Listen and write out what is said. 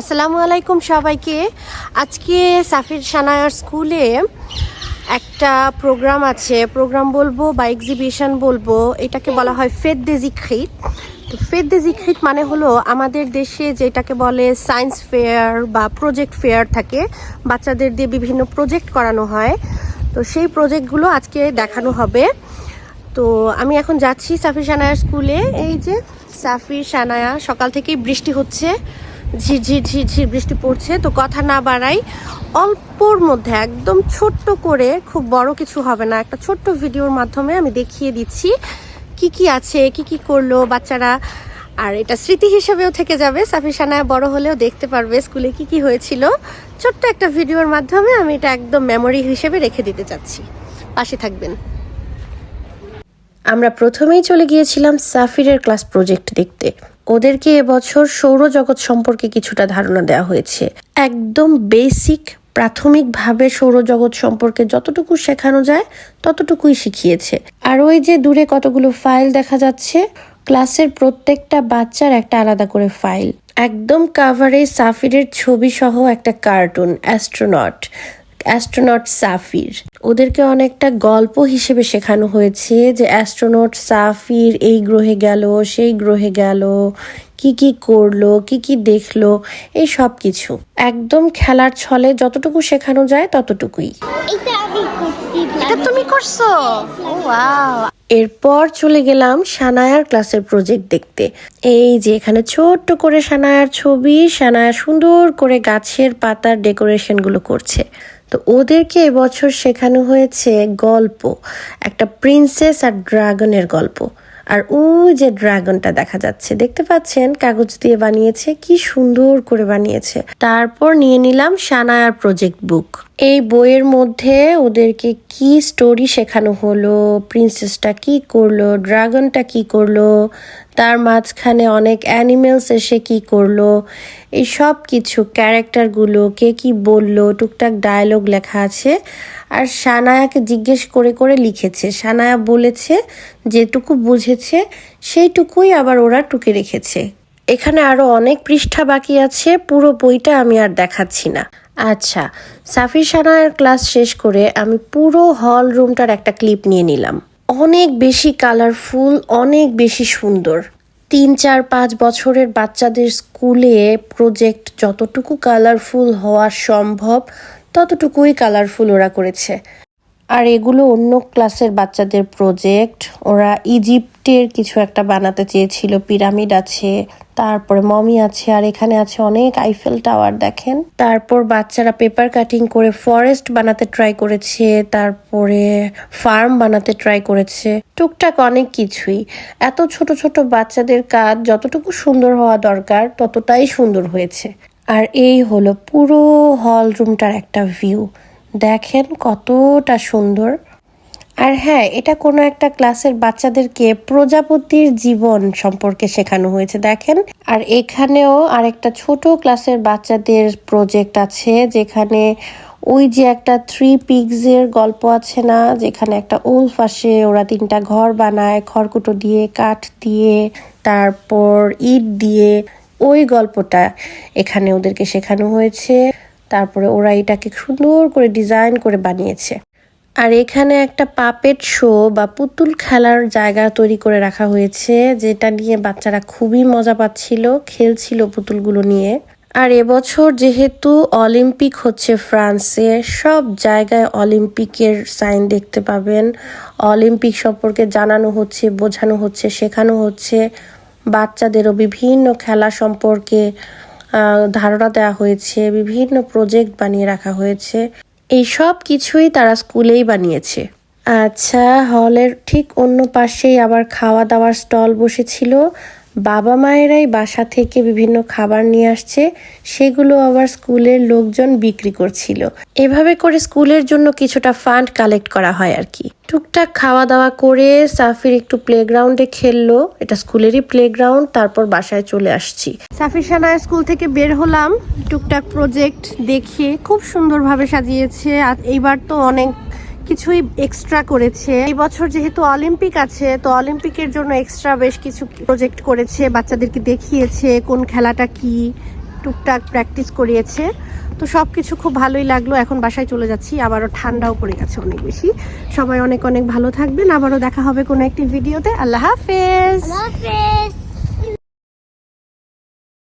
আসসালামু আলাইকুম সবাইকে। আজকে সাফির সানায়ার স্কুলে একটা প্রোগ্রাম আছে। প্রোগ্রাম বলব বা এক্সিবিশন বলব। এটাকে বলা হয় ফেদ দেজিখ্রিত তো ফেদ দেজিখ্রিত মানে হলো আমাদের দেশে যেটাকে বলে সায়েন্স ফেয়ার বা প্রজেক্ট ফেয়ার থাকে। বাচ্চাদের দিয়ে বিভিন্ন প্রজেক্ট করানো হয়। তো সেই প্রজেক্টগুলো আজকে দেখানো হবে। তো আমি এখন যাচ্ছি সাফির সানায়া স্কুলে। এই যে সাফির সানায়া, সকাল থেকেই বৃষ্টি হচ্ছে। ঝিরঝির ঝিরঝির বৃষ্টি পড়ছে, তো কথা না বাড়াই অল্পর মধ্যে একদম ছোট্ট করে খুব বড় কিছু হবে না, একটা ছোট্ট ভিডিওর মাধ্যমে আমি দেখিয়ে দিচ্ছি কি কি আছে, কি কি করল বাচ্চারা। আর এটা স্মৃতি হিসেবেও থেকে যাবে, সাফির সানায়া বড় হলেও দেখতে পারবে স্কুলে কি কি হয়েছিল। ছোট্ট একটা ভিডিওর মাধ্যমে আমি এটা একদম মেমোরি হিসেবে রেখে দিতে চাচ্ছি। পাশে থাকবেন। আমরা প্রথমেই চলে গিয়েছিলাম সাফিরের ক্লাস প্রজেক্ট দেখতে। ওদেরকে এবছর সৌরজগৎ সম্পর্কে কিছুটা ধারণা দেওয়া হয়েছে। একদম বেসিক প্রাথমিকভাবে সৌরজগৎ সম্পর্কে যতটুকু শেখানো যায়, ততটুকুই শিখিয়েছে। আর ওই যে দূরে কতগুলো ফাইল দেখা যাচ্ছে ক্লাসের প্রত্যেকটা বাচ্চার একটা আলাদা করে ফাইল একদম কাভারে সাফিরের ছবি সহ একটা কার্টুন অ্যাস্ট্রোনট অ্যাস্ট্রোনট সাফির। ওদেরকে অনেকটা গল্প হিসেবে শেখানো হয়েছে যে অ্যাস্ট্রোনট সাফির এই গ্রহে গেল সেই গ্রহে গেল কি কি করল কি কি দেখল এই সব কিছু। একদম খেলার ছলে যতটুকু শেখানো যায় ততটুকুই। এটা তুমি করছ? ও ওয়াও এরপর চলে গেলাম সানায়ার ক্লাসের প্রজেক্ট দেখতে। এই যে এখানে ছোট্ট করে সানায়ার ছবি, সানায়া সুন্দর করে গাছের পাতার ডেকোরেশনগুলো করছে। তো ওদেরকে এবছর শেখানো হয়েছে গল্প, একটা প্রিন্সেস আর ড্রাগনের গল্প। আর ওই যে ড্রাগনটা দেখা যাচ্ছে, দেখতে পাচ্ছেন? কাগজ দিয়ে বানিয়েছে, কি সুন্দর করে বানিয়েছে। তারপর নিয়ে নিলাম সানায়ার প্রজেক্ট বুক এই বইয়ের মধ্যে ওদেরকে কি স্টোরি শেখানো হলো প্রিন্সেসটা কি করল ড্রাগনটা কি করল, তার মাঝখানে অনেক অ্যানিমেলস এসে কি করল, এই সব কিছু ক্যারেক্টারগুলো কে কি বলল, টুকটাক ডায়লগ লেখা আছে। আর সানায়াকে জিজ্ঞেস করে করে লিখেছে। সানায়া বলেছে, যেটুকু বুঝেছে, সেইটুকুই আবার ওরা টুকে রেখেছে। এখানে আরও অনেক পৃষ্ঠা বাকি আছে, পুরো বইটা আমি আর দেখাচ্ছি না। আচ্ছা সাফির সানার ক্লাস শেষ করে আমি পুরো হল রুমটার একটা ক্লিপ নিয়ে নিলাম। অনেক বেশি কালারফুল, অনেক বেশি সুন্দর। তিন, চার, পাঁচ বছরের বাচ্চাদের স্কুলে প্রজেক্ট যতটুকু কালারফুল হওয়া সম্ভব, ততটুকুই কালারফুল ওরা করেছে। আর এগুলো অন্য ক্লাসের বাচ্চাদের প্রজেক্ট ওরা ইজিপ্টের কিছু একটা বানাতে চেয়েছিল পিরামিড আছে, তারপরে মমি আছে, আর এখানে আছে অনেক আইফেল টাওয়ার দেখেন। তারপর বাচ্চারা পেপার কাটিং করে ফরেস্ট বানাতে ট্রাই করেছে, তারপরে ফার্ম বানাতে ট্রাই করেছে। টুকটাক অনেক কিছুই। এত ছোট ছোট বাচ্চাদের কাজ, যতটুকু সুন্দর হওয়া দরকার, ততটাই সুন্দর হয়েছে। আর এই হলো পুরো হল রুমটার একটা ভিউ দেখেন কতটা সুন্দর। আর হ্যাঁ এটা কোনো একটা ক্লাসের বাচ্চাদেরকে প্রজাপতির জীবন সম্পর্কে শেখানো হয়েছে, দেখেন। আর এখানেও আরেকটা ছোট ক্লাসের বাচ্চাদের প্রজেক্ট আছে, যেখানে ওই যে একটা থ্রি পিগসের গল্প আছে না, যেখানে একটা উলফ আসে ওরা তিনটা ঘর বানায়, খড়কুটো দিয়ে, কাঠ দিয়ে, তারপর ইট দিয়ে, ওই গল্পটা এখানে ওদেরকে শেখানো হয়েছে। তারপরে ওরা এটাকে সুন্দর করে ডিজাইন করে বানিয়েছে। আর এখানে একটা পাপেট শো বা পুতুল খেলার জায়গা তৈরি করে রাখা হয়েছে, যেটা নিয়ে বাচ্চারা খুবই মজা পাচ্ছিল, খেলছিল পুতুলগুলো নিয়ে। আর এবছর যেহেতু অলিম্পিক হচ্ছে ফ্রান্সে, সব জায়গায় অলিম্পিকের সাইন দেখতে পাবেন। অলিম্পিক সম্পর্কে জানানো হচ্ছে, বোঝানো হচ্ছে, শেখানো হচ্ছে বাচ্চাদেরও বিভিন্ন খেলা সম্পর্কে। ধারণা দেওয়া হয়েছে, বিভিন্ন প্রজেক্ট বানিয়ে রাখা হয়েছে। এই সব কিছুই তারা স্কুলেই বানিয়েছে। আচ্ছা হলের ঠিক অন্য পাশেই আবার খাওয়া দাওয়ার স্টল বসেছিল। বাবা মায়েরাই বাসা থেকে বিভিন্ন খাবার নিয়ে আসছে, সেগুলো আবার স্কুলের লোকজন বিক্রি করছিল। এভাবে করে স্কুলের জন্য কিছুটা ফান্ড কালেক্ট করা হয় আর কি। টুকটাক খাওয়া দাওয়া করে সাফির একটু প্লেগ্রাউন্ডে খেললো। এটা স্কুলেরই প্লেগ্রাউন্ড, তারপর বাসায় চলে আসছি। সাফির সানায় স্কুল থেকে বের হলাম। টুকটাক প্রজেক্ট দেখে খুব সুন্দরভাবে সাজিয়েছে। আর এইবার তো অনেক কিছুই এক্সট্রা করেছে। এই বছর যেহেতু অলিম্পিক আছে, তো অলিম্পিকের জন্য এক্সট্রা বেশ কিছু প্রজেক্ট করেছে, বাচ্চাদেরকে দেখিয়েছে কোন খেলাটা কি টুকটাক প্র্যাকটিস করিয়েছে। তো সব কিছু খুব ভালোই লাগল, এখন বাসায় চলে যাচ্ছি, আবারও ঠান্ডাও পড়ে গেছে অনেক বেশি। সবাই অনেক অনেক ভালো থাকবেন, আবারও দেখা হবে কোনো একটি ভিডিওতে আল্লাহ হাফেজ!